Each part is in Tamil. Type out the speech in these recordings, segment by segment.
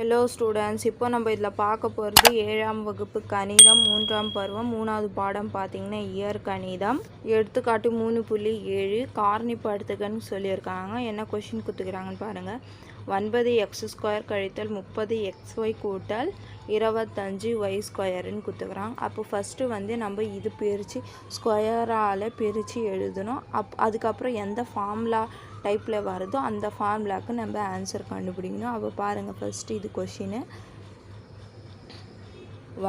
ஹலோ ஸ்டூடெண்ட்ஸ் இப்போ நம்ம இதில் பார்க்க போகிறது ஏழாம் வகுப்பு கணிதம் மூன்றாம் பருவம் மூணாவது பாடம் பார்த்திங்கன்னா இயர் கணிதம். எடுத்துக்காட்டு மூணு புள்ளி ஏழு காரணிப்படுத்துகன்னு சொல்லியிருக்காங்க. என்ன கொஷின் கொடுத்துக்கிறாங்கன்னு பாருங்கள் ஒன்பது எக்ஸ் ஸ்கொயர் கழித்தல் முப்பது எக்ஸ் ஒய் கூட்டல் இருபத்தஞ்சி ஒய் ஸ்கொயருன்னு கொடுத்துக்கிறாங்க அப்போ ஃபஸ்ட்டு வந்து நம்ம இது பிரித்து ஸ்கொயரால் பிரித்து எழுதணும். அப் அதுக்கப்புறம் எந்த ஃபார்முலா டைப்பில் வருதோ அந்த ஃபார்முலாவுக்கு நம்ம ஆன்சர் கண்டுபிடிக்கணும். அப்போ பாருங்கள் ஃபஸ்ட்டு இது கொஷினு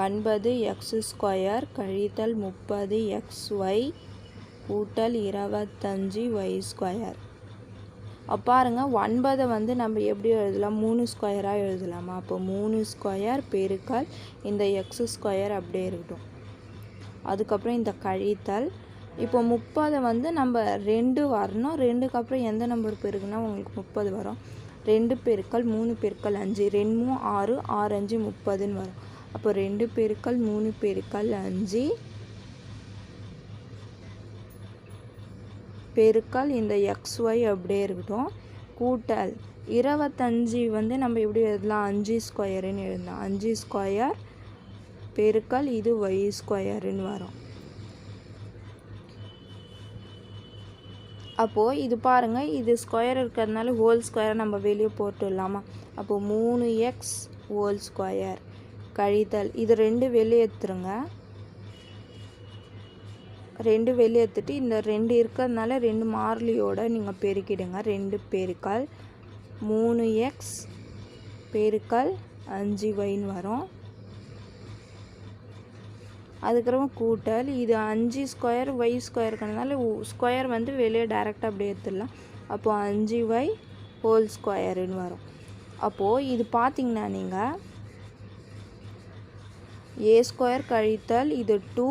ஒன்பது எக்ஸ் ஸ்கொயர் கழித்தல் முப்பது எக்ஸ் ஒய் கூட்டல் இருபத்தஞ்சி ஒய் ஸ்கொயர் அப்போ பாருங்கள் ஒன்பதை வந்து நம்ம எப்படி எழுதலாம்? மூணு ஸ்கொயராக எழுதலாமா? அப்போ மூணு ஸ்கொயர் பெருக்கல் இந்த எக்ஸ் ஸ்கொயர் அப்படியே இருக்கட்டும். அதுக்கப்புறம் இந்த கழித்தல் இப்போ முப்பதை வந்து நம்ம ரெண்டு வரணும். ரெண்டுக்கு அப்புறம் எந்த நம்பர் பெருக்குன்னா உங்களுக்கு முப்பது வரும். ரெண்டு பெருக்கள் மூணு பெருக்கள் அஞ்சு. ரெண்டு மூணு ஆறு ஆறு அஞ்சு முப்பதுன்னு வரும். அப்போ ரெண்டு பெருக்கள் மூணு பெருக்கள் அஞ்சு பெருக்கல் இந்த எக்ஸ் ஒய் அப்படியே இருக்கட்டும். கூட்டல் இருபத்தஞ்சி வந்து நம்ம எப்படி எழுதலாம்? அஞ்சு ஸ்கொயருன்னு எழுதலாம். அஞ்சு ஸ்கொயர் பெருக்கல் இது ஒய் ஸ்கொயருன்னு வரும். அப்போது இது பாருங்கள் இது ஸ்கொயர் இருக்கிறதுனால ஹோல் ஸ்கொயரை நம்ம வெளியே போட்டுடலாமா? அப்போது மூணு எக்ஸ் ஹோல் ஸ்கொயர் கழித்தல் இது ரெண்டு வெளியே எடுத்துருங்க. ரெண்டு வெளியே எடுத்துட்டு இந்த ரெண்டு இருக்கிறதுனால ரெண்டு மாறிலியோட நீங்கள் பெருக்கிடுங்க. ரெண்டு பெருக்கல் மூணு எக்ஸ் பெருக்கல் அஞ்சு வைன் வரும். அதுக்கப்புறம் கூட்டல் இது அஞ்சு ஸ்கொயர் ஒய் ஸ்கொயர் ஸ்கொயர் வந்து வெளியே டைரெக்டாக அப்படியே எடுத்துடலாம். அப்போது அஞ்சு ஒய் ஹோல் ஸ்கொயருன்னு வரும். அப்போது இது பார்த்தீங்கன்னா நீங்கள் ஏ ஸ்கொயர் கழித்தல் இது டூ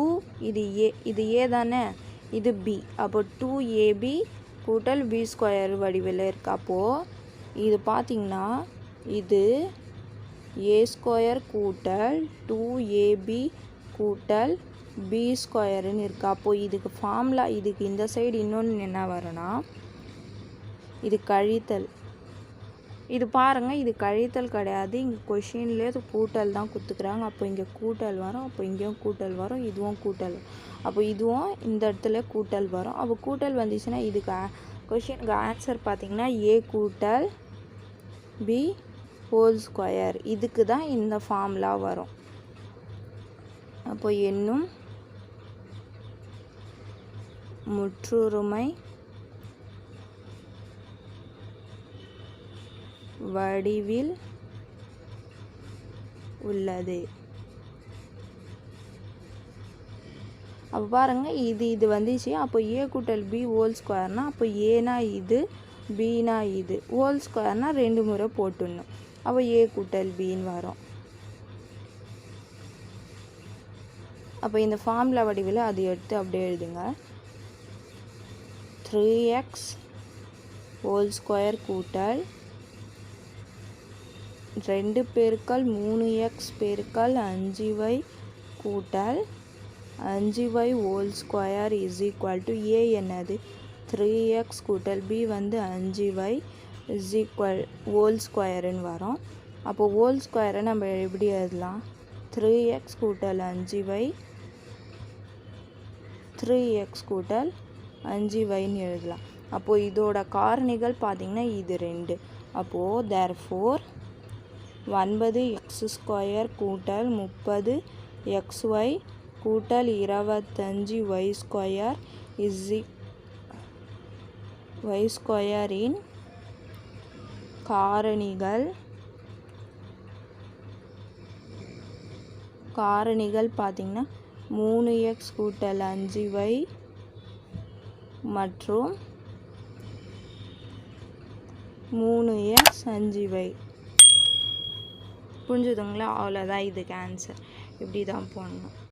இது ஏ இது ஏ தானே? இது பி அப்போ டூ ஏபி கூட்டல் பி ஸ்கொயர் வடிவில் இருக்குது அப்போது இது பார்த்திங்கன்னா இது ஏ ஸ்கொயர் கூட்டல் டூ ஏபி கூட்டல் பி ஸ்கொயருன்னு இருக்குது அப்போது இதுக்கு ஃபார்முலா இதுக்கு இந்த சைடு இன்னொன்று என்ன வரும்னா இது கழித்தல். இது பாருங்கள் இது கழித்தல் கிடையாது. இங்கே கொஷின்லேயே அது கூட்டல் தான் கொடுத்துக்குறாங்க. அப்போ இங்கே கூட்டல் வரும் அப்போ இங்கேயும் கூட்டல் வரும் இதுவும் கூட்டல் அப்போ இதுவும் இந்த இடத்துல கூட்டல் வரும். அப்போ கூட்டல் வந்துச்சுன்னா இதுக்கு கொஷினுக்கு ஆன்சர் பார்த்திங்கன்னா ஏ கூட்டல் பி ஹோல் ஸ்கொயர் இதுக்கு தான் இந்த ஃபார்ம்லாம் வரும். அப்போ என்னும் முற்றுரிமை வடிவில் உள்ளது. அப்போ பாருங்கள் இது இது வந்துச்சு. அப்போ ஏ கூட்டல் பி ஹோல் ஸ்கொயர்னால் அப்போ ஏனா இது பினா இது. ஹோல் ஸ்கொயர்னால் ரெண்டு முறை போட்டுடணும். அப்போ ஏ கூட்டல் பின்னு வரும். அப்போ இந்த ஃபார்மில் வடிவில் அது எடுத்து அப்படியே எழுதுங்க. த்ரீ எக்ஸ் ஹோல் ஸ்கொயர் கூட்டல் ரெண்டு பெருக்கல் மூணு எக்ஸ் பெருக்கல் அஞ்சு ஒய் கூட்டல் அஞ்சு Y whole square is equal to A என்னது? த்ரீ எக்ஸ் கூட்டல் பி வந்து அஞ்சு ஒய் இஸ் ஈக்குவல் ஹோல் ஸ்கொயருன்னு வரும். அப்போ ஹோல் ஸ்கொயரை நம்ம எப்படி எழுதலாம்? த்ரீ எக்ஸ் கூட்டல் அஞ்சு ஒய் த்ரீ எக்ஸ் கூட்டல் அஞ்சு வைன்னு எழுதலாம். அப்போது இதோட காரணிகள் பார்த்திங்கன்னா இது ரெண்டு. அப்போது தேர் ஃபோர் ஒன்பது எக்ஸ் ஸ்கொயர் கூட்டல் முப்பது எக்ஸ் ஒய் கூட்டல் இருபத்தஞ்சி ஒய் ஸ்கொயர் இஸ் ஒய் ஸ்கொயரின் காரணிகள் காரணிகள் பார்த்திங்கன்னா மூணு எக்ஸ் கூட்டல் அஞ்சு ஒய் மற்றும் மூணு எக்ஸ் அஞ்சு ஒய் புரிஞ்சுதுங்களா? அவ்வளோதான் இதுக்கு ஆன்சர் இப்படி தான் போடணும்.